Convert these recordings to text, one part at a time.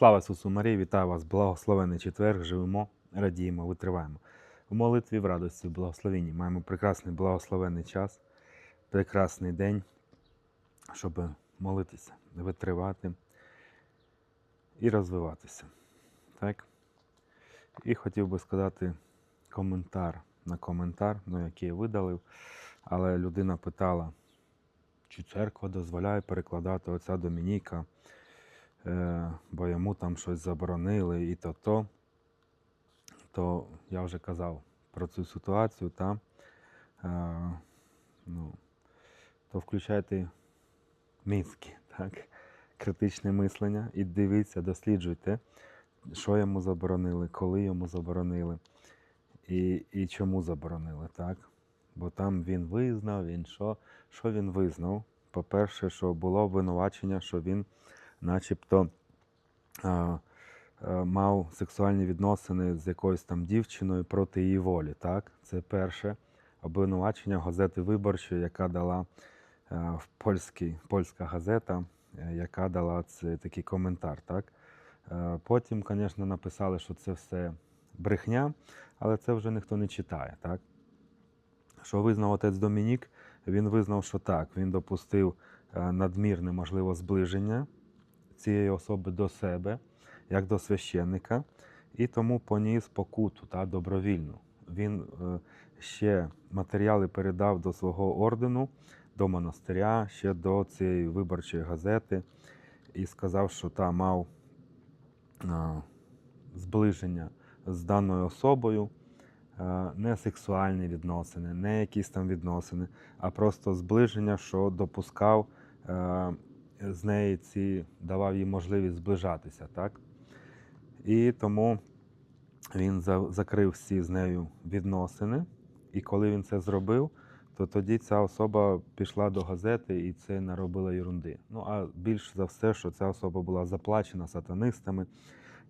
Слава Ісусу Марії, вітаю вас, благословений четвер, живемо, радіємо, витриваємо. В молитві, в радості, в благословенні маємо прекрасний благословений час, прекрасний день, щоб молитися, витривати і розвиватися. Так? І хотів би сказати коментар на коментар, ну, який я видалив, але людина питала, чи церква дозволяє перекладати отця Домініка бо йому там щось заборонили і то то, то я вже казав про цю ситуацію, та, е, ну, то включайте мізки, так, критичне мислення і дивіться, досліджуйте, що йому заборонили, коли йому заборонили і, і чому заборонили, так? Бо там він визнав, він що, що він визнав? По-перше, що було обвинувачення, що він начебто а, а, мав сексуальні відносини з якоюсь там дівчиною проти її волі. Так? Це перше обвинувачення газети Виборчої, яка дала а, в польській, польська газета, е, яка дала це, такий коментар. Так? Е, Потім, звісно, написали, що це все брехня, але це вже ніхто не читає. Так? Що визнав отець Домінік, він визнав, що так, він допустив е, надмірне, можливо, зближення цієї особи до себе, як до священника, і тому поніс покуту та добровільну. Він е, ще матеріали передав до свого ордену, до монастиря, ще до цієї виборчої газети, і сказав, що та мав е, зближення з даною особою. е, Не сексуальні відносини, не якісь там відносини, а просто зближення, що допускав з неї ці давав їй можливість зближатися, так? І тому він за- закрив всі з нею відносини. І коли він це зробив, то тоді ця особа пішла до газети і це наробила ерунди. Ну а більш за все, що ця особа була заплачена сатанистами,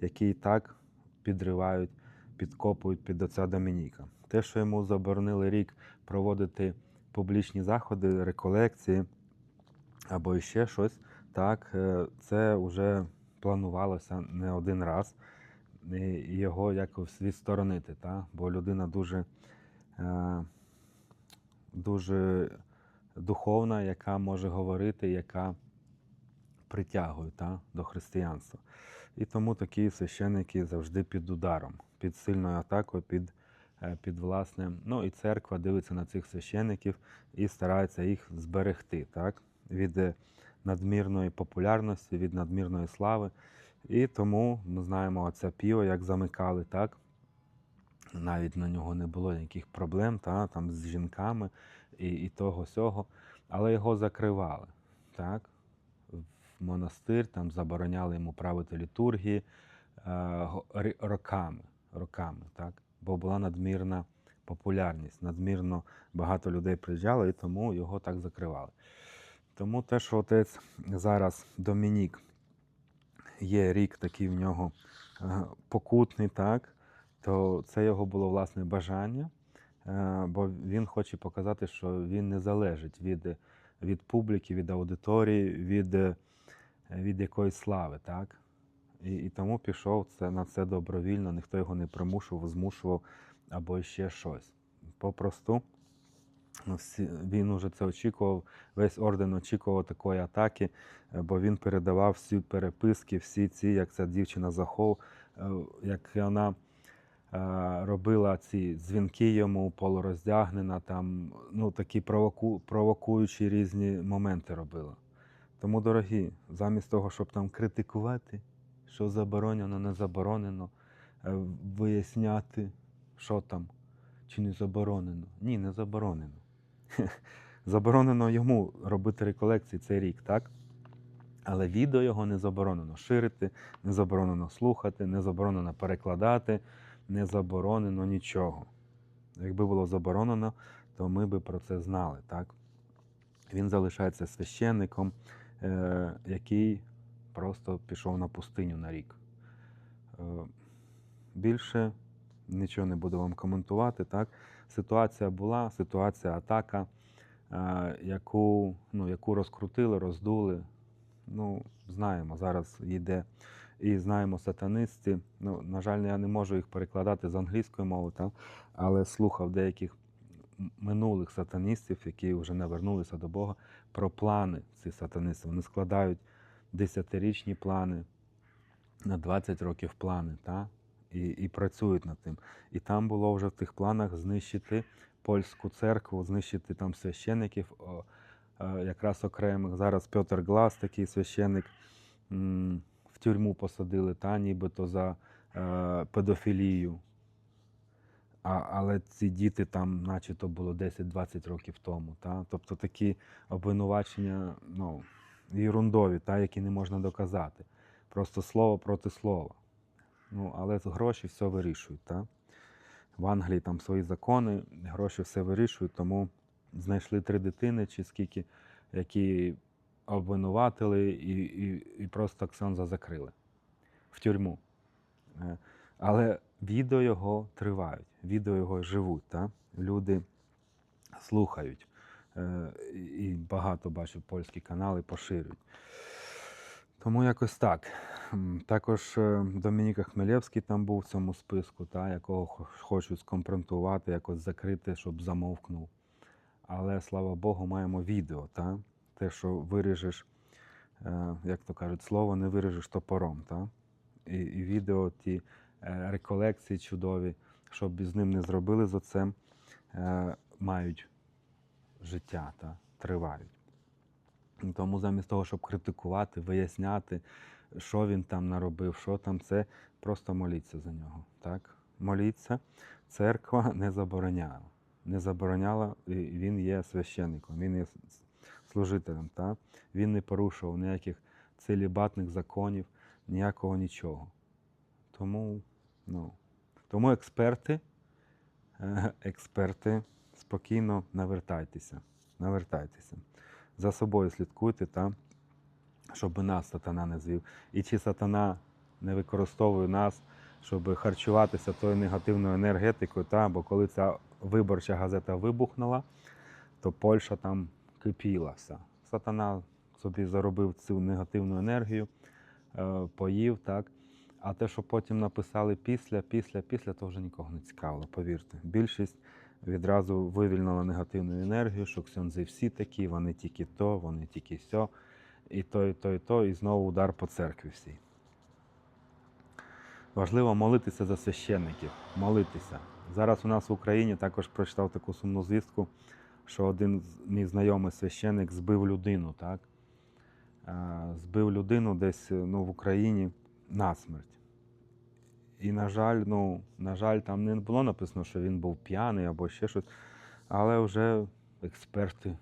які і так підривають, підкопують під отця Домініка. Те, що йому заборонили рік проводити публічні заходи, реколекції або ще щось, так, е, це вже планувалося не один раз. І його якось відсторонити, так? бо людина дуже, е, дуже духовна, яка може говорити, яка притягує та, до християнства. І тому такі священники завжди під ударом, під сильною атакою, під, е, під власне. Ну і церква дивиться на цих священиків і старається їх зберегти так? від надмірної популярності, від надмірної слави. І тому ми знаємо оця піо, як замикали, так? Навіть на нього не було ніяких проблем та, там, з жінками і, і того сього, але його закривали. Так? В монастир там забороняли йому правити літургії е, роками, роками, так? бо була надмірна популярність, надмірно багато людей приїжджало, і тому його так закривали. Тому те, що отець зараз Домінік є рік такий в нього е, покутний, так, то це його було власне бажання, е, бо він хоче показати, що він не залежить від, від публіки, від аудиторії, від, е, від якоїсь слави. так. І, і тому пішов це, на це добровільно, ніхто його не примушував, змушував або ще щось. Попросту він уже це очікував, весь орден очікував такої атаки, е, бо він передавав всі переписки, всі ці, як ця дівчина Захов, е, як вона е, робила ці дзвінки йому, полуроздягнена, там, ну, такі провоку, провокуючі різні моменти робила. Тому, дорогі, замість того, щоб там критикувати, що заборонено, не заборонено, виясняти, що там, чи не заборонено. Ні, не заборонено. Заборонено йому робити реколекції цей рік, так? Але відео його не заборонено ширити, не заборонено слухати, не заборонено перекладати, не заборонено нічого. Якби було заборонено, то ми би про це знали, так? Він залишається священником, е, який просто пішов на пустиню на рік. Е, більше нічого не буду вам коментувати. Так? Ситуація була, ситуація атака, е, яку, ну, яку розкрутили, роздули. Ну, знаємо, зараз йде І знаємо сатанисти. Ну, на жаль, я не можу їх перекладати з англійської мови, та? але слухав деяких минулих сатаністів, які вже не вернулися до Бога, про плани цих сатанистів. Вони складають десятирічні плани, на 20 років плани, та? І, і працюють над тим. І там було вже в тих планах знищити польську церкву, знищити там священиків, о, е, якраз окремих. Зараз Петр Глас, такий священик, м, в тюрму посадили, та, нібито за е, педофілію. А, але ці діти там, начебто, було 10-20 років тому. Та? Тобто такі обвинувачення ну, ерундові, та, які не можна доказати. Просто слово проти слова. Ну, але гроші все вирішують. Та? В Англії там свої закони, гроші все вирішують, тому знайшли три дитини, чи скільки, які обвинуватили і, і, і просто Ксьонза закрили в тюрму. Е, Але відео його тривають, відео його живуть. Та? Люди слухають. Е, і багато бачу польські канали поширюють. Тому якось так. Також е, Домініка Хмелєвський там був в цьому списку, та, якого хочуть скомпроментувати, якось закрити, щоб замовкнув. Але слава Богу, маємо відео, та? те, що виріжеш, е, як то кажуть, слово не виріжеш топором. Та? І, і відео, ті е, реколекції чудові, що б з ним не зробили з оцем, мають життя, та? тривають. Тому замість того, щоб критикувати, виясняти, що він там наробив, що там це, просто моліться за нього. Так? Моліться. Церква не забороняла. Не забороняла, він є священником, він є служителем. Так? Він не порушував ніяких целібатних законів, ніякого нічого. Тому, ну, тому експерти, експерти, спокійно навертайтеся. Навертайтеся за собою слідкуйте, та, щоб нас сатана не звів. І чи сатана не використовує нас, щоб харчуватися тою негативною енергетикою, та, бо коли ця виборча газета вибухнула, то Польща там кипіла вся. Сатана собі заробив цю негативну енергію, е, поїв, так. А те, що потім написали після, після, після, то вже нікого не цікавило, повірте. Більшість відразу вивільнила негативну енергію, що ксьонзи всі такі, вони тільки то, вони тільки сьо, і то, і то, і то, і знову удар по церкві всій. Важливо молитися за священників, молитися. Зараз у нас в Україні також прочитав таку сумну звістку, що один мій знайомий священник збив людину, так? Збив людину десь ну, в Україні насмерть. І, на жаль, ну, на жаль, там не було написано, що він був п'яний або ще щось. Але вже експерти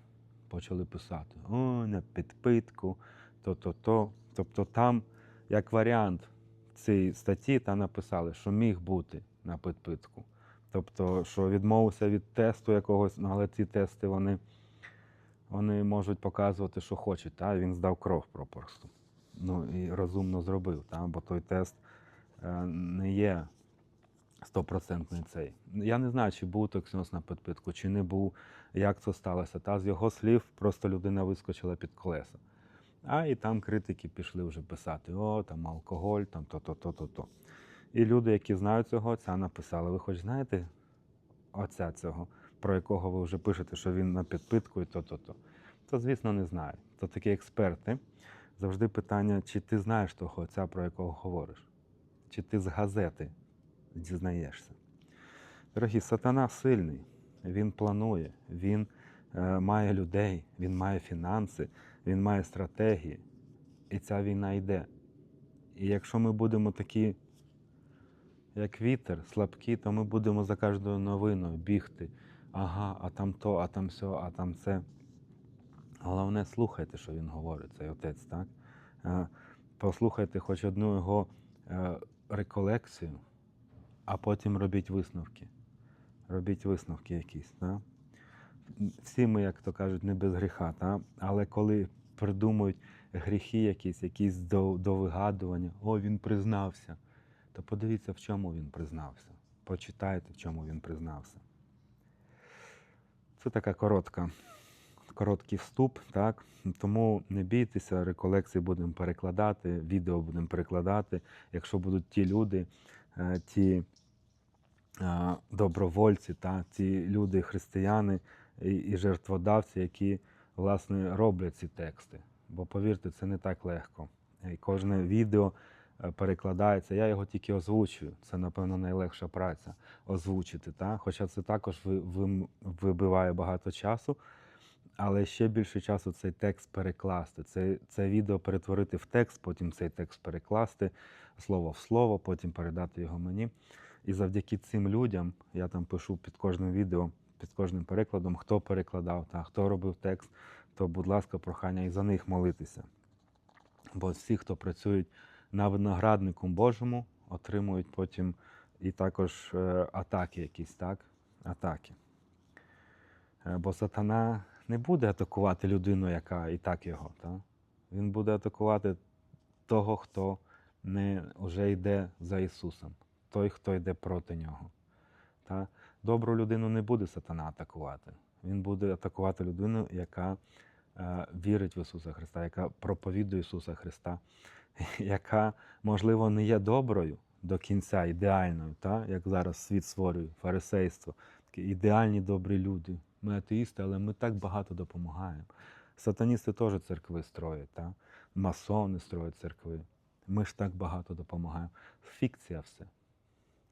почали писати: о, на підпитку, то-то-то. Тобто там, як варіант цій статті, та написали, що міг бути на підпитку. Тобто, що відмовився від тесту якогось, ну, але ці тести вони, вони можуть показувати, що хочуть. Та? Він здав кров просто. Ну і розумно зробив, та? бо той тест не є стопроцентний цей. Я не знаю, чи був токсиноз на підпитку, чи не був, як це сталося. Та з його слів просто людина вискочила під колеса. А і там критики пішли вже писати: о, там алкоголь, там то-то, то-то, то. І люди, які знають цього отця, написали: ви хоч знаєте отця цього, про якого ви вже пишете, що він на підпитку і то-то, то. Звісно, не знаю. То такі експерти. Завжди питання, чи ти знаєш того отця, про якого говориш, чи ти з газети дізнаєшся. Дорогі, сатана сильний, він планує, він е, має людей, він має фінанси, він має стратегії. І ця війна йде. І якщо ми будемо такі, як вітер, слабкі, то ми будемо за кожною новиною бігти. Ага, а там то, а там сьо, а там це. Головне, слухайте, що він говорить, цей отець, так? Е, Послухайте хоч одну його е, реколекцію, а потім робіть висновки. Робіть висновки якісь. Да? Всі ми, як то кажуть, не без гріха, та? але коли придумують гріхи якісь, якісь до вигадування, о, він признався, то подивіться, в чому він признався. Почитайте, в чому він признався. Це така коротка, короткий вступ, так? Тому не бійтеся, реколекції будемо перекладати, відео будемо перекладати. Якщо будуть ті люди, е, ті е, добровольці, та, ті люди, християни і, жертводавці, які власне роблять ці тексти. Бо повірте, це не так легко. І кожне відео е, перекладається. Я його тільки озвучую. Це, напевно, найлегша праця озвучити. Та? Хоча це також вибиває багато часу, але ще більше часу цей текст перекласти. Це, це відео перетворити в текст, потім цей текст перекласти слово в слово, потім передати його мені. І завдяки цим людям я там пишу під кожним відео, під кожним перекладом, хто перекладав, та, хто робив текст, то, будь ласка, прохання і за них молитися. Бо всі, хто працюють на винограднику Божому, отримують потім і також е, атаки якісь, так? Атаки. Е, Бо сатана не буде атакувати людину, яка і так його. Та? Він буде атакувати того, хто не вже йде за Ісусом, той, хто йде проти нього. Та? Добру людину не буде сатана атакувати. Він буде атакувати людину, яка е, вірить в Ісуса Христа, яка проповідує Ісуса Христа, яка, можливо, не є доброю до кінця, ідеальною, та? як зараз світ створює, фарисейство. Такі ідеальні добрі люди. Ми атеїсти, але ми так багато допомагаємо. Сатаністи теж церкви строять, та? масони строять церкви. Ми ж так багато допомагаємо. Фікція все.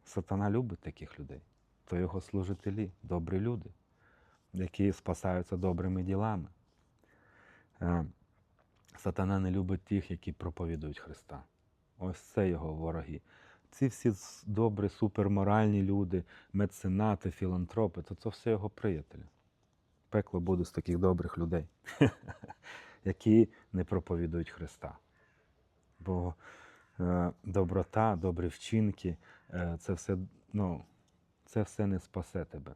Сатана любить таких людей. То його служителі, добрі люди, які спасаються добрими ділами. Е, Сатана не любить тих, які проповідують Христа. Ось це його вороги. Ці всі добрі, суперморальні люди, меценати, філантропи, то це все його приятелі. Пекло буде з таких добрих людей, які не проповідують Христа. Бо е, доброта, добрі вчинки, е, це все, ну, це все не спасе тебе.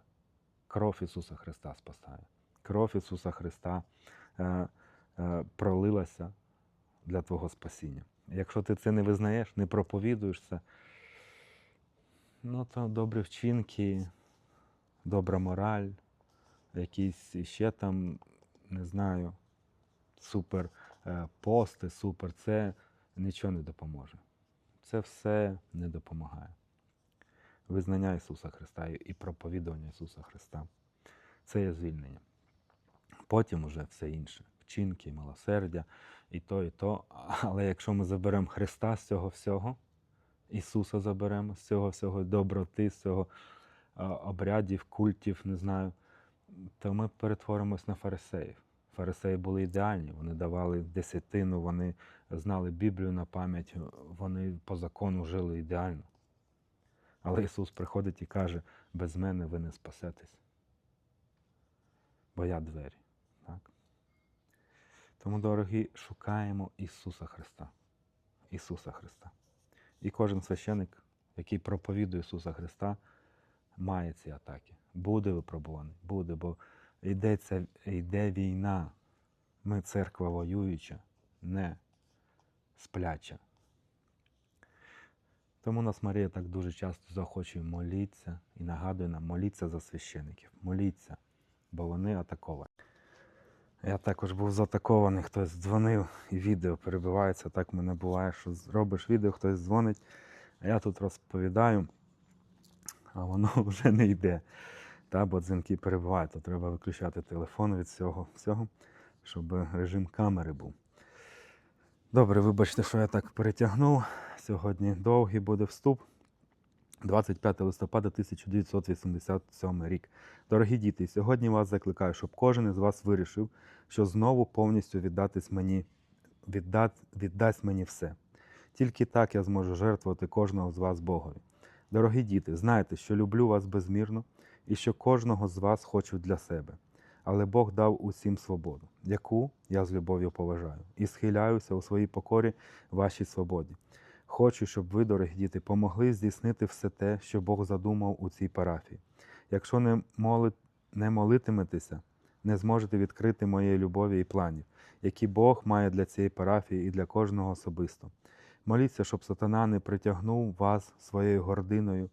Кров Ісуса Христа спасає. Кров Ісуса Христа е, е, пролилася для твого спасіння. Якщо ти це не визнаєш, не проповідуєш це, ну то добрі вчинки, добра мораль, якісь ще там, не знаю, супер е, пости, супер, це нічого не допоможе. Це все не допомагає. Визнання Ісуса Христа і проповідування Ісуса Христа це є звільнення. Потім уже все інше. Вчинки, милосердя, і то, і то. Але якщо ми заберемо Христа з цього всього, Ісуса заберемо з цього всього доброти, з цього обрядів, культів, не знаю, то ми перетворимось на фарисеїв. Фарисеї були ідеальні, вони давали десятину, вони знали Біблію на пам'ять, вони по закону жили ідеально. Але Ісус приходить і каже: без мене ви не спасетесь. Бо я двері. Так? Тому, дорогі, шукаємо Ісуса Христа. Ісуса Христа. І кожен священик, який проповідує Ісуса Христа, має ці атаки. Буде випробуваний, буде, бо йдеться, йде війна. Ми церква воююча, не спляча. Тому нас Марія так дуже часто захочує молитися і нагадує нам, моліться за священиків, моліться, бо вони атаковані. Я також був заатакований, хтось дзвонив і відео перебивається. Так в мене буває, що зробиш відео, хтось дзвонить, а я тут розповідаю, а воно вже не йде. Та, бо дзвінки перебувають, то треба виключати телефон від цього всього, щоб режим камери був. Добре, вибачте, що я так перетягнув. Сьогодні довгий буде вступ. 25 листопада 1987 рік. Дорогі діти, сьогодні вас закликаю, щоб кожен із вас вирішив, що знову повністю віддатись мені, віддат, віддасть мені все. Тільки так я зможу жертвувати кожного з вас Богові. Дорогі діти, знайте, що люблю вас безмірно і що кожного з вас хочу для себе. Але Бог дав усім свободу, яку я з любов'ю поважаю, і схиляюся у своїй покорі вашій свободі. Хочу, щоб ви, дорогі діти, помогли здійснити все те, що Бог задумав у цій парафії. Якщо не, моли... не молитиметеся, не зможете відкрити моєї любові і планів, які Бог має для цієї парафії і для кожного особисто. Моліться, щоб сатана не притягнув вас своєю гординою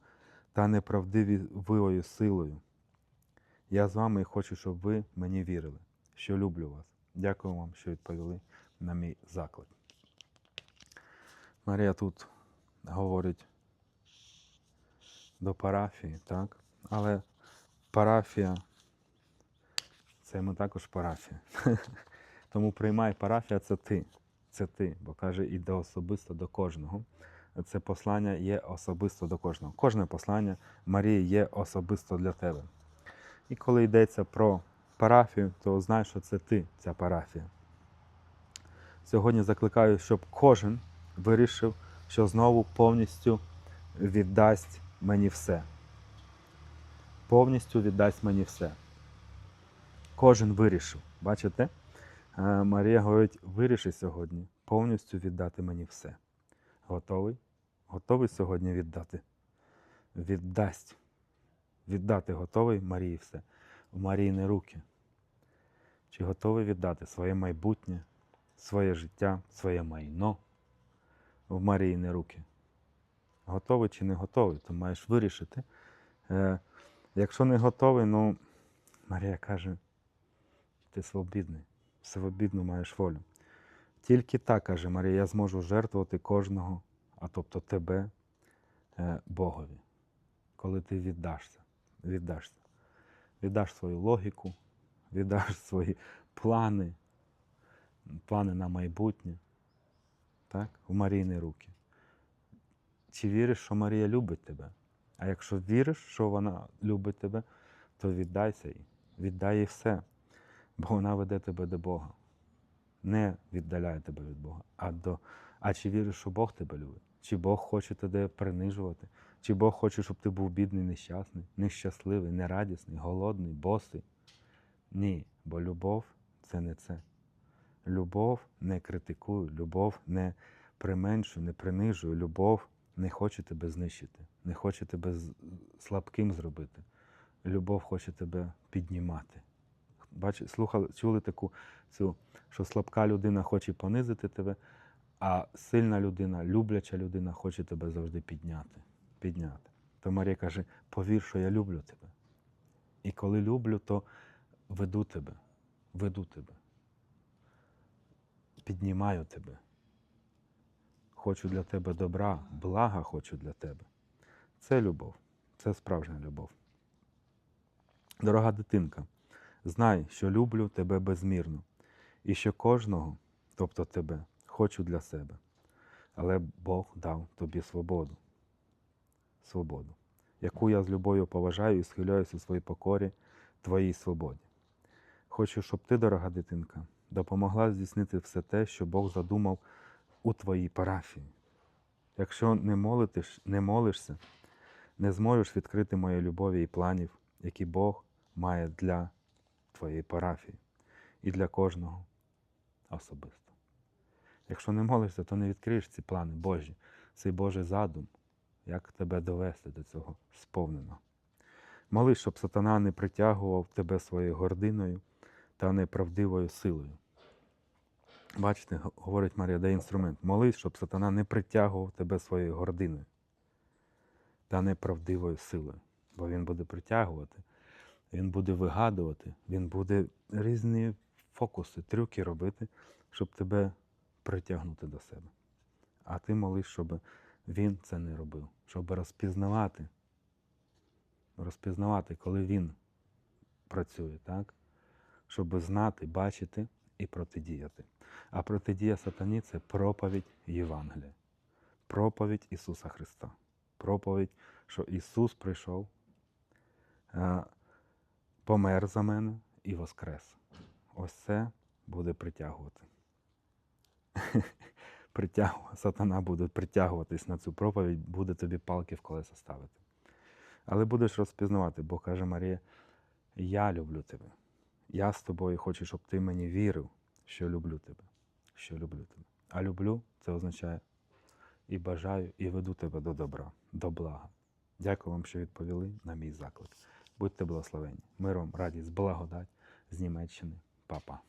та неправдивою силою. Я з вами і хочу, щоб ви мені вірили. що люблю вас. Дякую вам, що відповіли на мій заклик. Марія тут говорить до парафії, так? Але парафія це ми також парафія. Тому приймай парафія це ти. Це ти, бо каже, іде особисто до кожного. Це послання є особисто до кожного. Кожне послання Марії є особисто для тебе. І коли йдеться про парафію, то знай, що це ти, ця парафія. Сьогодні закликаю, щоб кожен вирішив, що знову повністю віддасть мені все. Повністю віддасть мені все. Кожен вирішив. Бачите? Е, Марія говорить: виріши сьогодні повністю віддати мені все. Готовий? Готовий сьогодні віддати? Віддасть. Віддати готовий Марії все. В Марійні руки. Чи готовий віддати своє майбутнє, своє життя, своє майно в Марійні руки? Готовий чи не готовий, то маєш вирішити. Е, якщо не готовий, ну Марія каже, ти свобідний, свобідну маєш волю. Тільки так, каже Марія, я зможу жертвувати кожного, а тобто тебе, е, Богові, коли ти віддашся, віддашся. Віддаш свою логіку, віддаш свої плани, плани на майбутнє, так, в Марійні руки. Чи віриш, що Марія любить тебе? А якщо віриш, що вона любить тебе, то віддайся їй, віддай їй все, бо вона веде тебе до Бога. Не віддаляє тебе від Бога, а до. А чи віриш, що Бог тебе любить? Чи Бог хоче тебе принижувати? Чи Бог хоче, щоб ти був бідний, нещасний, нещасливий, нерадісний, голодний, босий? Ні, бо любов це не це. Любов не критикує, любов не применшує, не принижує, любов не хоче тебе знищити, не хоче тебе слабким зробити. Любов хоче тебе піднімати. Бачите, слухали, чули таку цю, що слабка людина хоче понизити тебе, а сильна людина, любляча людина хоче тебе завжди підняти. підняти. То Марія каже: повір, що я люблю тебе. І коли люблю, то веду тебе, веду тебе. Піднімаю тебе. Хочу для тебе добра, блага хочу для тебе. Це любов, це справжня любов. Дорога дитинка, знай, що люблю тебе безмірно, і що кожного, тобто тебе, хочу для себе. Але Бог дав тобі свободу, свободу, яку я з любов'ю поважаю і схиляюся у своїй покорі твоїй свободі. Хочу, щоб ти, дорога дитинка, допомогла здійснити все те, що Бог задумав у твоїй парафії. Якщо не, молитиш, не молишся, не зможеш відкрити моєї любові і планів, які Бог має для твоєї парафії і для кожного особисто. Якщо не молишся, то не відкриєш ці плани Божі, цей Божий задум, як тебе довести до цього сповненого. Молись, щоб сатана не притягував тебе своєю гординою та неправдивою силою. Бачите, говорить Марія, де інструмент. Молись, щоб сатана не притягував тебе своєю гординою та неправдивою силою. Бо він буде притягувати, він буде вигадувати, він буде різні фокуси, трюки робити, щоб тебе притягнути до себе. А ти молись, щоб він це не робив, щоб розпізнавати, розпізнавати, коли він працює, так? Щоб знати, бачити і протидіяти. А протидія сатані це проповідь Євангелія, проповідь Ісуса Христа, проповідь, що Ісус прийшов, е, помер за мене і воскрес. Ось це буде притягувати. Сатана буде притягуватись на цю проповідь, буде тобі палки в колеса ставити. Але будеш розпізнавати, бо каже Марія, я люблю тебе. Я з тобою хочу, щоб ти мені вірив, що люблю тебе. Що люблю тебе. А люблю це означає і бажаю, і веду тебе до добра, до блага. Дякую вам, що відповіли на мій заклик. Будьте благословені. Миром, радість, благодать з Німеччини. Папа.